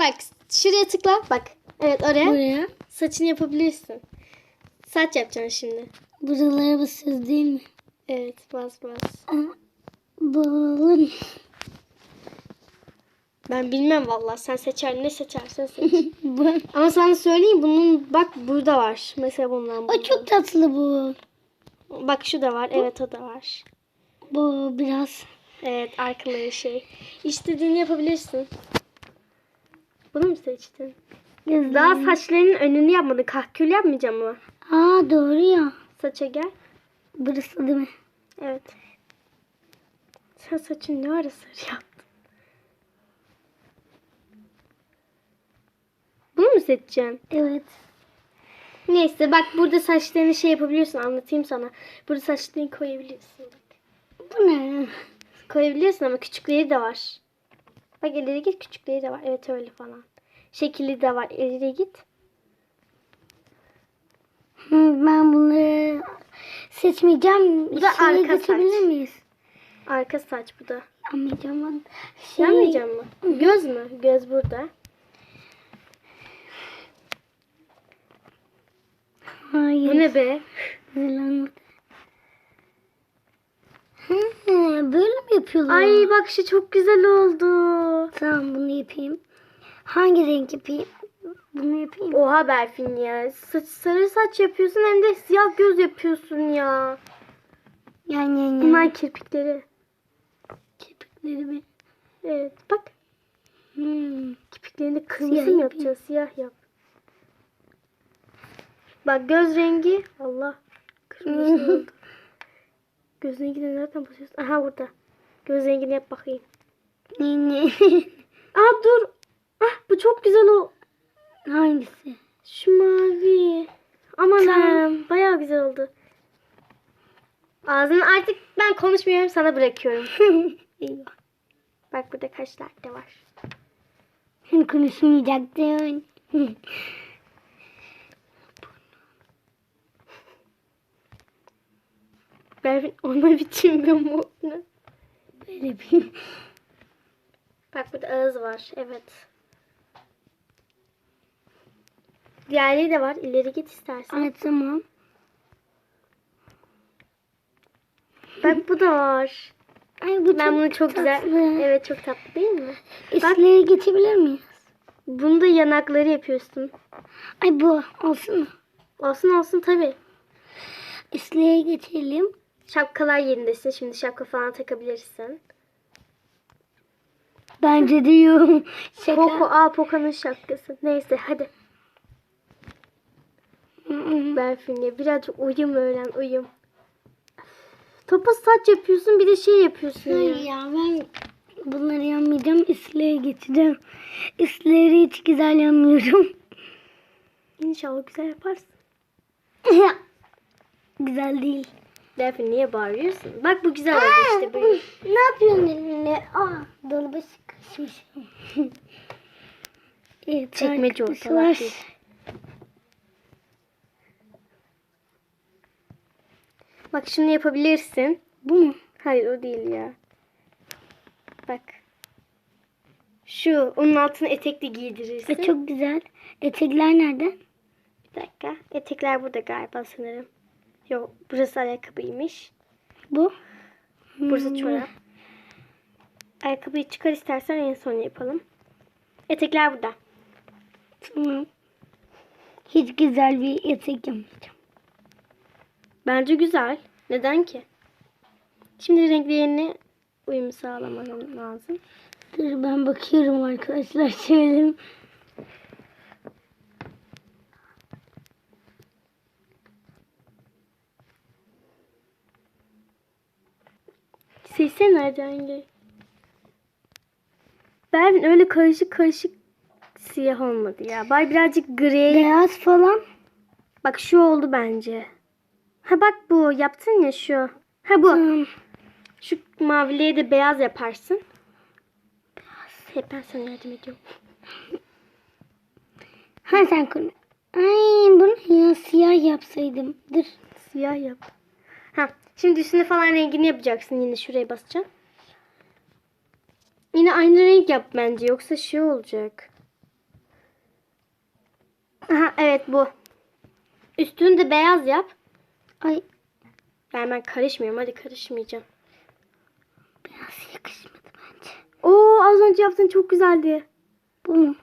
Bak şuraya tıkla. Bak. Evet oraya. Buraya. Saçını yapabilirsin. Saç yapacaksın şimdi. Buralara basıyoruz değil mi? Evet bas bas. Aa, Balım. Ben bilmem vallahi sen seçer ne seçersen seç. Ama sana söyleyeyim bunun bak burada var. Mesela bundan. O bundan. çok tatlı bu. Bak şu da var. Evet o da var. Bu biraz. Evet arkaları şey. İstediğini yapabilirsin. Bunu mu seçtin? Gözlerim. Daha saçlarının önünü yapmadın. Kahkül yapmayacağım mı? Aa doğru ya. Saça gel. Burası değil mi? Evet. Sen saçın ne ara sarı yaptın? Bunu mu seçeceksin? Evet. Neyse bak burada saçlarını şey yapabiliyorsun anlatayım sana. Burada saçlarını koyabiliyorsun. Bu ne? Koyabiliyorsun ama küçükleri de var. Bak ileri git küçükleri de var. Evet öyle falan. Şekilli de var. İleri git. Ben bunları seçmeyeceğim. Bu da arka saç. miyiz? Arka saç bu da. Yapmayacağım ben. Şey, Yanmayacak mı? Göz mü? Göz burada. Hayır. Bu ne be? Hazırlanmadı. Hı, böyle mi yapıyorlar? Ay bak şu çok güzel oldu. Tamam bunu yapayım. Hangi renk yapayım? Bunu yapayım. Oha Berfin ya. Saç, sarı saç yapıyorsun hem de siyah göz yapıyorsun ya. Yan yan yan. Bunlar kirpikleri. kirpiklerimi. Evet bak. Hmm. Kirpiklerini kırmızı mı yapacağız? Siyah yap. Bak göz rengi. Allah. Kırmızı oldu. Göz rengini nereden basıyorsun? Aha burada. Göz rengini yap bakayım. Aa dur. Ah bu çok güzel o. Hangisi? Şu mavi. Aman Tamam. Allah'ım, Bayağı güzel oldu. Ağzını artık ben konuşmuyorum sana bırakıyorum. Eyvah. Bak burada kaşlar da var. Konuşmayacaktın. Berfin ona biçim bir mu? Böyle bir. Bak burada ağız var. Evet. Diğerleri de var. İleri git istersen. Ay tamam. Bak bu da var. Ay bu Ben çok bunu çok güzel. tatlı. Evet çok tatlı değil mi? İsleri geçebilir miyiz? Bunu da yanakları yapıyorsun. Ay bu olsun mu? Olsun olsun tabii. İsleri geçelim. Şapkalar yerindesin. Şimdi şapka falan takabilirsin. Bence diyorum. Şaka. Poco, aa Poco'nun şapkası. Neyse hadi. Hı. Berfin'e birazcık uyum öğren uyum. Topuz saç yapıyorsun bir de şey yapıyorsun Hayır ya. ya ben bunları yanmayacağım. İsleri geçeceğim. İsleri hiç güzel yanmıyorum. İnşallah güzel yaparsın. güzel değil. Berfin niye bağırıyorsun? Bak bu güzel oldu işte böyle. Ne yapıyorsun elinle? Aa, dolaba sıkışmış. evet, Çekmece değil. Bak şunu yapabilirsin. Bu mu? Hayır o değil ya. Bak. Şu onun altına etekli giydirirsin. E, çok güzel. Etekler nerede? Bir dakika. Etekler burada galiba sanırım. Yok burası ayakkabıymış. Bu. Burası Hmm, çorap. Ayakkabıyı çıkar istersen en son yapalım. Etekler burada. Tamam. Hiç güzel bir etek yapmayacağım. Bence güzel. Neden ki? Şimdi renklerini uyum sağlaman lazım. Dur ben bakıyorum arkadaşlar şöyle. Sesi nereden gel? Bervin öyle karışık karışık siyah olmadı ya. Bay birazcık gri. Beyaz falan. Bak şu oldu bence. Ha bak bu yaptın ya şu. Ha bu. Tamam. Şu maviliğe de beyaz yaparsın. Beyaz. Hep ben sana yardım ediyorum. Ha sen konu. Ay bunu ya siyah yapsaydım. Dur. Siyah yap. Şimdi üstüne falan rengini yapacaksın. Yine şuraya basacaksın. Yine aynı renk yap bence. Yoksa şey olacak. Aha, evet bu. Üstünü de beyaz yap. Ay Yani ben karışmıyorum. Hadi karışmayacağım. biraz yakışmadı bence. Oo az önce yaptığın çok güzeldi. Bu mu?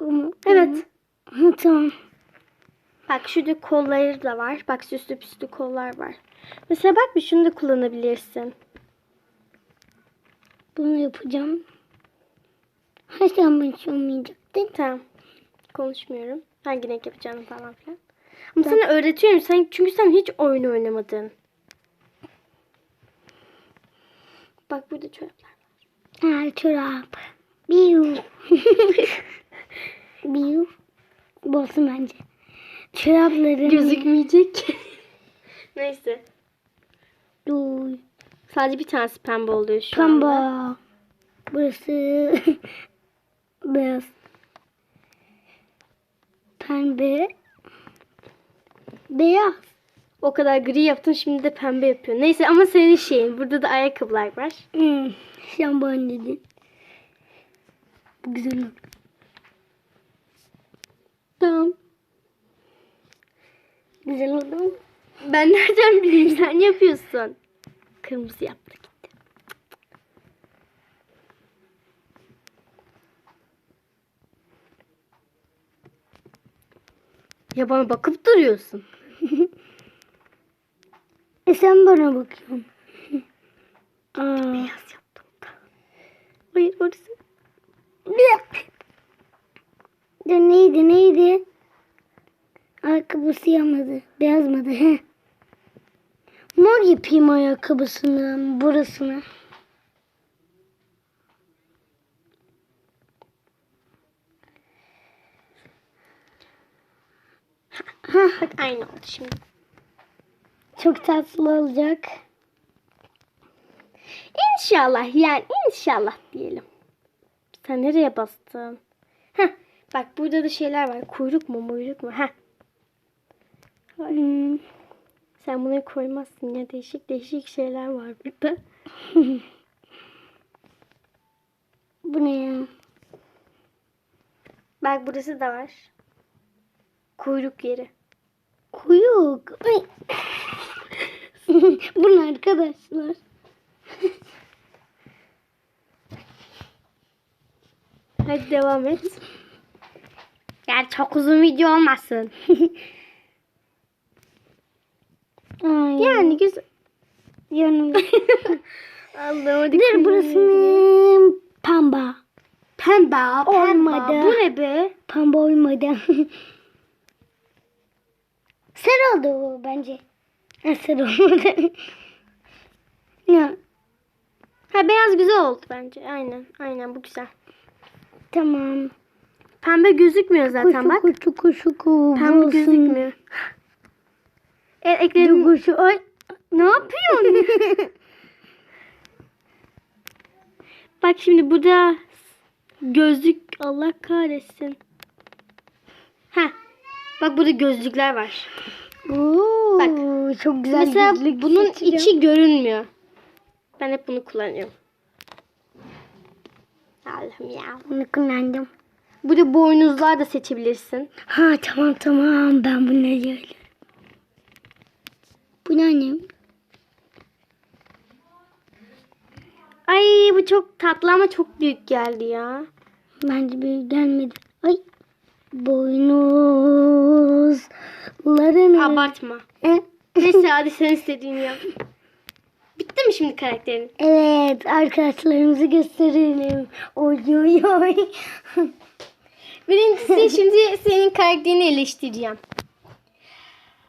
Bu mu? Evet. Hı, tamam. Bak şurada kolları da var. Bak süslü püslü kollar var. Mesela bak bir şunu da kullanabilirsin. Bunu yapacağım. Her zaman ben hiç olmayacaktı. Tamam. Konuşmuyorum. Hangi renk yapacağını falan filan. Ama sana öğretiyorum. Sen, çünkü sen hiç oyun oynamadın. Bak burada çoraplar. Ha çorap. Biu. Biu. Bu olsun bence. Çorapların. Gözükmeyecek. Neyse. Duy. Sadece bir tanesi pembe oluyor şu anda. Pembe. Burası beyaz. Pembe. Beyaz. O kadar gri yaptın şimdi de pembe yapıyor. Neyse ama senin şeyin. Burada da ayakkabılar var. Hmm. Şamban dedin. Bu güzel oldu. Tamam. Güzel oldu mu? Ben nereden bileyim sen yapıyorsun. Kırmızı gitti. Ya bana bakıp duruyorsun. E sen bana bakıyorsun. Aa. Beyaz yaptım da. Hayır orası. Ya neydi neydi? Ayakkabısı yamadı. Beyazmadı. He. Mor yapayım ayakkabısını. Burasını. Bak aynı oldu şimdi. Çok tatlı olacak. İnşallah yani inşallah diyelim. Sen nereye bastın? Heh, bak burada da şeyler var. Kuyruk mu muyruk mu? Heh. Hmm. Sen bunları koymazsın ya. Değişik değişik şeyler var burada. Bu ne ya? Bak burası da var. Kuyruk yeri. Kuyuk. Ay. Bunu arkadaşlar. Hadi devam et. Yani çok uzun video olmasın. Ay. Yani güzel. yanım. Allah'ım hadi Dur burası ne? Pamba. Pembe, pembe. Olmadı. Bu ne be? Pamba olmadı. Sarı oldu bu bence. Ha, sarı olmadı. ne? Ha beyaz güzel oldu bence. Aynen. Aynen bu güzel. Tamam. Pembe gözükmüyor zaten Kuşu bak. kuşu kuşu kuşu. Pembe gözükmüyor. Evet ekledim. Kuşu ay. Ne yapıyorsun? Bak şimdi burada gözlük Allah kahretsin. Ha. Bak burada gözlükler var. Oo, Bak. çok güzel Mesela gözlük bunun seçeceğim. içi görünmüyor. Ben hep bunu kullanıyorum. Allah'ım ya. Bunu kullandım. Burada boynuzlar da seçebilirsin. Ha tamam tamam ben bunları görüyorum. Bu ne annem? Ay bu çok tatlı ama çok büyük geldi ya. Bence bir gelmedi. Ay. Boynuzlarını. Abartma. E? Neyse hadi sen istediğini yap. Bitti mi şimdi karakterin? Evet arkadaşlarımızı gösterelim. Oy oy oy. Birincisi şimdi senin karakterini eleştireceğim.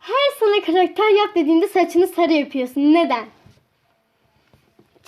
Her sana karakter yap dediğinde saçını sarı yapıyorsun. Neden?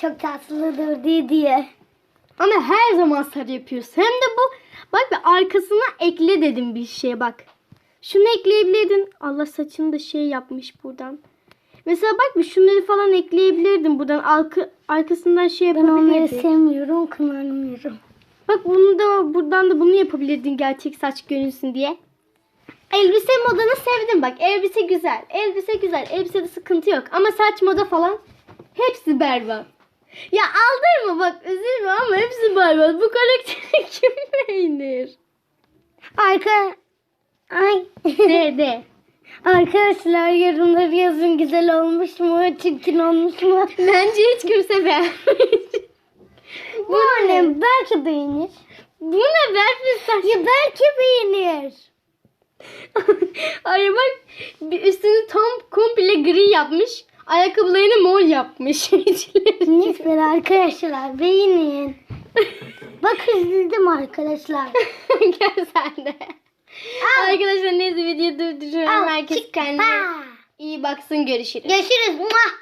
Çok tatlıdır diye diye. Ama her zaman sarı yapıyorsun. Hem de bu bak bir arkasına ekle dedim bir şeye bak. Şunu ekleyebilirdin. Allah saçını da şey yapmış buradan. Mesela bak bir şunları falan ekleyebilirdin buradan. Arka, arkasından şey Ben onları yapabilirdin. sevmiyorum, kullanmıyorum. Bak bunu da buradan da bunu yapabilirdin gerçek saç görünsün diye. Elbise modanı sevdim bak. Elbise güzel. Elbise güzel. Elbisede sıkıntı yok. Ama saç moda falan hepsi berbat. Ya aldırma bak üzülme ama hepsi berbat. Bu karakteri kim beğenir? Arka Ay. De de. Arkadaşlar yorumları yazın güzel olmuş mu, çirkin olmuş mu? Bence hiç kimse beğenmemiş. Bu ne? Belki beğenir. Bu ne Berfin saç? Ya belki beğenir. Bir üstünü tam komple gri yapmış. Ayakkabılarını mor yapmış. Neyse arkadaşlar beğenin. Bak üzüldüm arkadaşlar. Gel sen de. Arkadaşlar neyse videoyu durduruyorum. Herkes kendine iyi baksın. Görüşürüz. Görüşürüz. Muah.